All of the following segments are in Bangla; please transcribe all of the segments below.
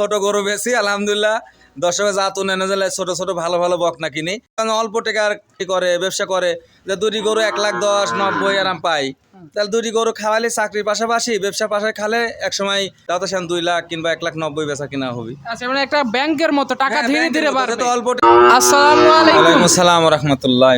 ছোট গরু বেশি আলহামদুলিল্লাহ। দর্শকের জাত উন্নয়ন জেলায় ছোট ছোট ভালো ভালো বকনা কিনি। কারণ অল্প টাকার কি করে ব্যবসা করে। যে দুটি গরু এক লাখ দশ নব্বই আরাম পাই। তাহলে দুটি গরু খাওয়ালে চাকরির পাশাপাশি ব্যবসা পাশে খালে এক সময় তো সেন দুই লাখ কিংবা এক লাখ নব্বই বেচা কিনা হবে। আচ্ছা মানে একটা ব্যাংকের মতো টাকা ধীরে ধীরে বাড়বে। তো অল্প আসসালামু আলাইকুম। আসসালাম রহমতুল্লাহ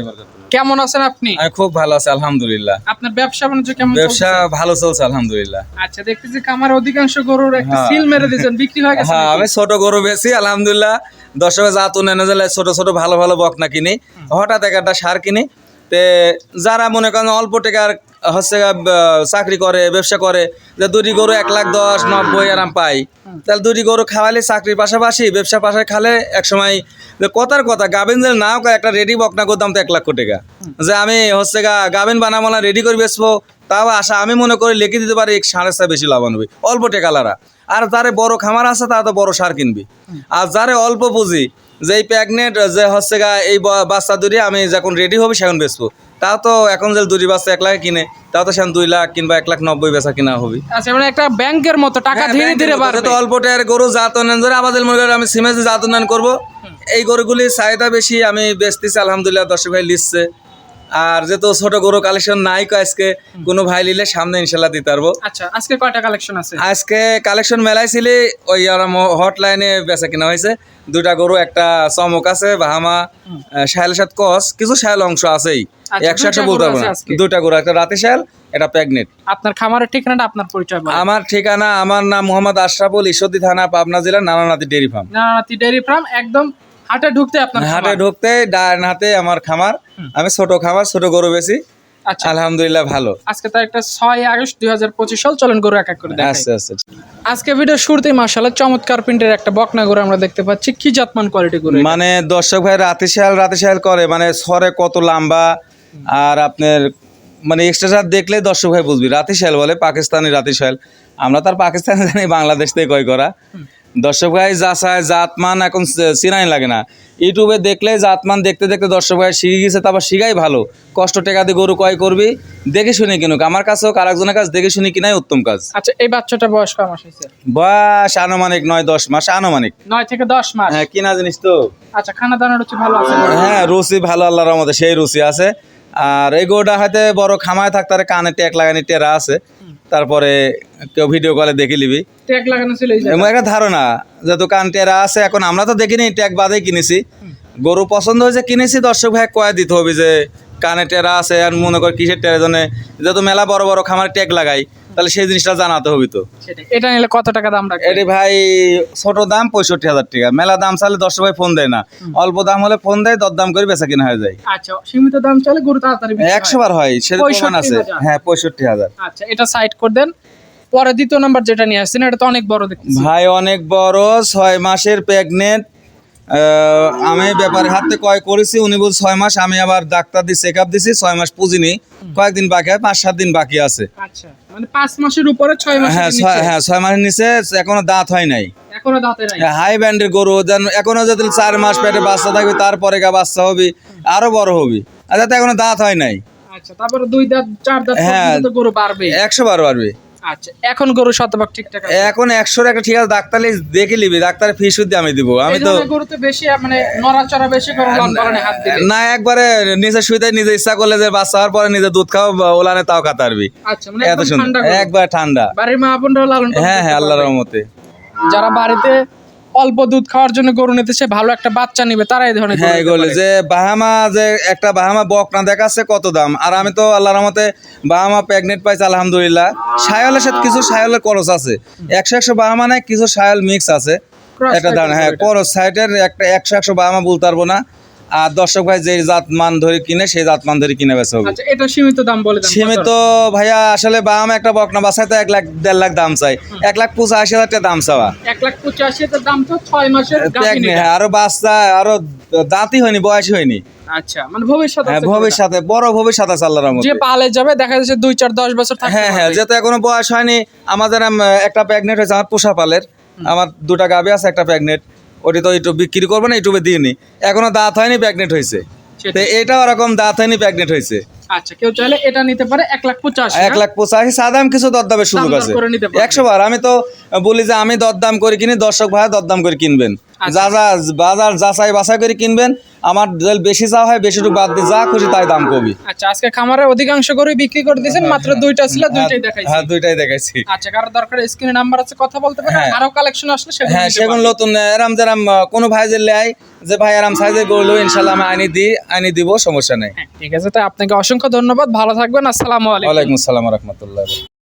কেমন আছেন আপনি? খুব ভালো আছি আলহামদুলিল্লাহ। আপনার ব্যবসা বাণিজ্য কেমন ব্যবসা ভালো চলছে আলহামদুলিল্লাহ। আচ্ছা দেখতেছি কামার অধিকাংশ গরুর একটা হ্যাঁ। সিল মেরে দিয়েছেন বিক্রি হয়ে গেছে হ্যাঁ আমি ছোট গরু বেশি আলহামদুলিল্লাহ। দর্শকের জাত উন্নয়ন জেলায় ছোট ছোট ভালো ভালো বকনা কিনি। হঠাৎ এক একটা সার কিনি। তে যারা মনে করেন অল্প টাকার হচ্ছে চাকরি করে ব্যবসা করে যে দুটি গরু এক লাখ দশ নব্বই আরাম পাই। তাহলে দুটি গরু খাওয়ালে চাকরির পাশাপাশি, ব্যবসা পাশে খালে এক সময় কথার কথা, গাভিন যে নাও একটা রেডি বকনা করতাম তো এক লাখ টাকা। যে আমি হচ্ছে গা গাভিন বানাবো না রেডি করে বেচবো, তাও আশা আমি মনে করি লিখে দিতে পারি, সাড়ে ছয় বেশি লাভান হবে অল্প টাকা লারা। আর যারে বড় খামার আছে, তারা তো বড় সার কিনবি। আর যারে অল্প পুঁজি যে এই প্রেগনেন্ট যে হচ্ছে গা এই বাচ্চা দুটি আমি যখন রেডি হবে, সেখন বেচবো। তাও তো এখন যে দুটি বাচ্চা এক লাখে কিনে তা তো সেখানে দুই লাখ কিংবা এক লাখ নব্বই বেচা কিনা হবে। আচ্ছা মানে একটা ব্যাংকের মতো টাকা হ্যাঁ, ধীরে ধীরে বাড়বে। তো অল্প টাকার গরু জাত উন্নয়ন ধরে আমাদের মনে করেন আমি সিমেন্সে জাত উন্নয়ন করব। এই গরুগুলি চাহিদা বেশি আমি বেচতেছি আলহামদুলিল্লাহ দর্শক ভাই লিখছে আর যেহেতু ছোট গরু কালেকশন নাই কো আজকে কোনো ভাই নিলে সামনে ইনশাল্লাহ দিতে পারব। আচ্ছা আজকে কয়টা কালেকশন আছে? আজকে কালেকশন মেলাইছিলি ওই হটলাইনে বেচা কিনা হয়েছে। দুটা গরু একটা চমক আছে বাহামা শাহেল সাথে কস কিছু শাহেল অংশ আছেই। আচ্ছা, একশো একশো বলতে পারব না। দুটা গরু একটা রাতে শাহেল এটা প্রেগনেন্ট। আপনার খামারের ঠিকানাটা আপনার পরিচয় আমার ঠিকানা আমার নাম মোহাম্মদ আশরাফুল ঈশ্বরদী থানা পাবনা জেলা Nananathi dairy farm. Nananati dairy farm একদম হাটে ঢুকতে আপনার হাটে ঢুকতে ডান হাতে আমার খামার। আমি ছোট খামার ছোট গরু বেশি। আচ্ছা। আলহামদুলিল্লাহ ভালো। আজকে তো একটা ছয় আগস্ট দুই হাজার পঁচিশ সাল চলন গরু এক এক করে আচ্ছা আচ্ছা। আজকে ভিডিও শুরুতেই মার্শাল্লাহ চমৎকার প্রিন্টের একটা বকনা গরু আমরা দেখতে পাচ্ছি। কি জাতমান কোয়ালিটি গরু মানে দর্শক ভাই রাতে শাল রাতে শাল করে। মানে সরে কত লম্বা আর আপনার মানে এক্সট্রা দেখলে দর্শক ভাই বুঝবি। রাতে শাল বলে পাকিস্তানি রাতে শাল আমরা তার পাকিস্তানি জানি বাংলাদেশ থেকে কয় করা। দর্শক ভাই যা চায় জাতমান এখন চিনাই লাগে না। ইউটিউবে দেখলে জাতমান দেখতে দেখতে দর্শক ভাই শিখে গেছে তারপর শিখাই ভালো। কষ্ট টাকা দিয়ে গরু কয় করবি দেখে শুনে কিনুক। আমার কাছে কাছেও আরেকজনের কাছে দেখে শুনে কিনাই উত্তম কাজ। আচ্ছা এই বাচ্চাটা বয়স কয় মাস হয়েছে? বয়স আনুমানিক নয় দশ মাস আনুমানিক। নয় থেকে দশ মাস? হ্যাঁ কিনা জিনিস তো। আচ্ছা খানা দানার হচ্ছে ভালো আছে? হ্যাঁ রুচি ভালো আল্লাহর রহমতে সেই রুচি আছে। আর এই গরুটা হয়তো বড় খামায় থাকতে কানে টেক লাগানি টেরা আছে। তারপরে কেউ ভিডিও কলে দেখে নিবি। ট্যাগ লাগানো ছিল একটা ধারণা যেহেতু কান টেরা আছে এখন আমরা তো দেখিনি ট্যাগ বাদেই কিনেছি। গরু পছন্দ হয়েছে কিনেছি দর্শক ভাই কয়ে দিতে হবে যে কানে টেরা আছে আর মনে কর কিসের টেরা জন্য যেহেতু মেলা বড় বড় খামার ট্যাগ লাগাই। তাহলে সেই জিনিসটা জানাতে হবে তো। এটা নিলে কত টাকা দাম রাখবে? এটি ভাই ছোট দাম পঁয়ষট্টি হাজার টাকা। মেলা দাম চালে দশ ভাই ফোন দেয় না। অল্প দাম হলে ফোন দেয় দর দাম করে বেচা কিনা হয়ে যায়। আচ্ছা সীমিত দাম চলে গরু তাড়াতাড়ি একশো বার হয় সেটা আছে। হ্যাঁ পঁয়ষট্টি হাজার। আচ্ছা এটা সাইড করে দেন। পরে দ্বিতীয় নাম্বার যেটা নিয়ে আসছেন এটা তো অনেক বড় দেখতেছি। ভাই অনেক বড় ছয় মাসের প্রেগনেন্ট আমি ব্যাপারে হাতে কয় করেছি উনি বল ছয় মাস আমি আবার ডাক্তার দিয়ে চেক আপ দিছি ছয় মাস পুঁজি নি কয়েকদিন বাকি আছে পাঁচ সাত দিন বাকি আছে। আচ্ছা মানে পাঁচ মাসের উপরে ছয় মাসের হ্যাঁ হ্যাঁ ছয় মাসের নিচে এখনও দাঁত হয় নাই। নাই? হাই ব্যান্ডের গরু যেন এখনও যদি চার মাস পেটে বাচ্চা থাকবে তারপরে গা বাচ্চা হবে আরও বড় হবে। আর যাতে এখনও দাঁত হয় নাই। আচ্ছা তারপরে দুই দাঁত চার দাঁত হ্যাঁ। গরু বাড়বে একশো বার পারবে আচ্ছা এখন গরু শতভাগ ঠিকঠাক এখন একশো একটা ঠিক আছে ডাক্তার দেখে নিবি ডাক্তারের ফিস দিয়ে আমি দিব আমি তো গরু তো বেশি মানে নড়াচড়া বেশি করে হাত না একবারে নিজে শুইতে নিজে ইচ্ছা করলে যে বাচ্চা হওয়ার পরে নিজে দুধ খাও ওলানে তাও কাতারবি আচ্ছা মানে এত সুন্দর ঠান্ডা একবার ঠান্ডা। বাড়ির মা বোনরাও লালন হ্যাঁ হ্যাঁ আল্লাহর। রহমতে। যারা বাড়িতে অল্প দুধ খাওয়ার জন্য গরু নিতে সে ভালো একটা বাচ্চা নিবে তারা এই ধরনের হ্যাঁ এগুলো যে বাহামা যে একটা বাহামা বকনা দেখাচ্ছে কত দাম। আর আমি তো আল্লাহর রহমতে বাহামা প্রেগনেন্ট পাইছি আলহামদুলিল্লাহ। সায়লের সাথে কিছু সায়লের খরচ আছে। একশো একশো বাহামা নেয় কিছু সায়ল মিক্স আছে। একটা দাম হ্যাঁ খরচ সাইডের একটা একশো একশো বাহামা বলতে পারব না। আর দর্শক ভাই যে জাত মান ধরে কিনে সেই জাত মান ধরে কিনে বেচা হবে। আচ্ছা এটা সীমিত দাম বলে সীমিত ভাইয়া আসলে বাহামা একটা বকনা বাসায় তো এক লাখ দেড় লাখ দাম চাই। এক লাখ পঁচাশি হাজার টাকা দাম চাওয়া। এক লাখ পঁচাশি এর দাম তো ছয় মাসের। হ্যাঁ আরও বাচ্চা আরও দাঁতই হয়নি বয়সই হয়নি। আচ্ছা মানে হ্যাঁ ভবিষ্যতে বড় ভবিষ্যৎ আছে আল্লাহর রহমতে। যে পালে যাবে দেখা যাচ্ছে দুই চার দশ বছর হ্যাঁ হ্যাঁ যেহেতু এখনও বয়স হয়নি আমাদের একটা প্রেগনেন্ট হয়েছে আমার পোষা পালের। আমার দুটা গাভী আছে একটা প্রেগনেন্ট। ওটি তো ইউটিউব বিক্রি করব না ইউটিউবে দিইনি। এখনও দাঁত হয়নি প্যাগনেট হয়েছে। তো ওরকম এটাও এরকম দাঁত হয়নি প্যাগনেট হয়েছে। আচ্ছা কেউ চাইলে এটা নিতে পারে এক লাখ পঁচাশি এক লাখ পঁচাশি সাদাম কিছু দরদামের সুযোগ আছে। করে নিতে পারবে। একশো বার আমি তো বলি যে আমি দরদাম করে কিনি দর্শক ভাই দরদাম করে কিনবেন। যা যা বাজার যাচাই বাছাই করে কিনবেন। আমার বেশি চা হয় বেশিটুকু বাদ দিয়ে যা খুশি তাই দাম কবি। আচ্ছা আজকে খামারে অধিকাংশ গরুই বিক্রি করে দিয়েছেন মাত্র দুইটা ছিল দুইটাই দেখাইছি। হ্যাঁ দুইটাই দেখাইছি। আচ্ছা কারও দরকার স্ক্রিনে নাম্বার আছে কথা বলতে পারেন হ্যাঁ। আরও কালেকশন আসলে সেগুলো হ্যাঁ সেগুন নতুন এরাম যেরাম কোনো ভাই যে লেয় যে ভাই আরাম সাইজের গরু ইনশাল্লাহ আমি আনি দিই আনি দিব সমস্যা নেই। হ্যাঁ, ঠিক আছে তাই আপনাকে অসংখ্য ধন্যবাদ ভালো থাকবেন আসসালামু আলাইকুম। ওয়ালাইকুম আসসালাম রহমতুল্লাহ।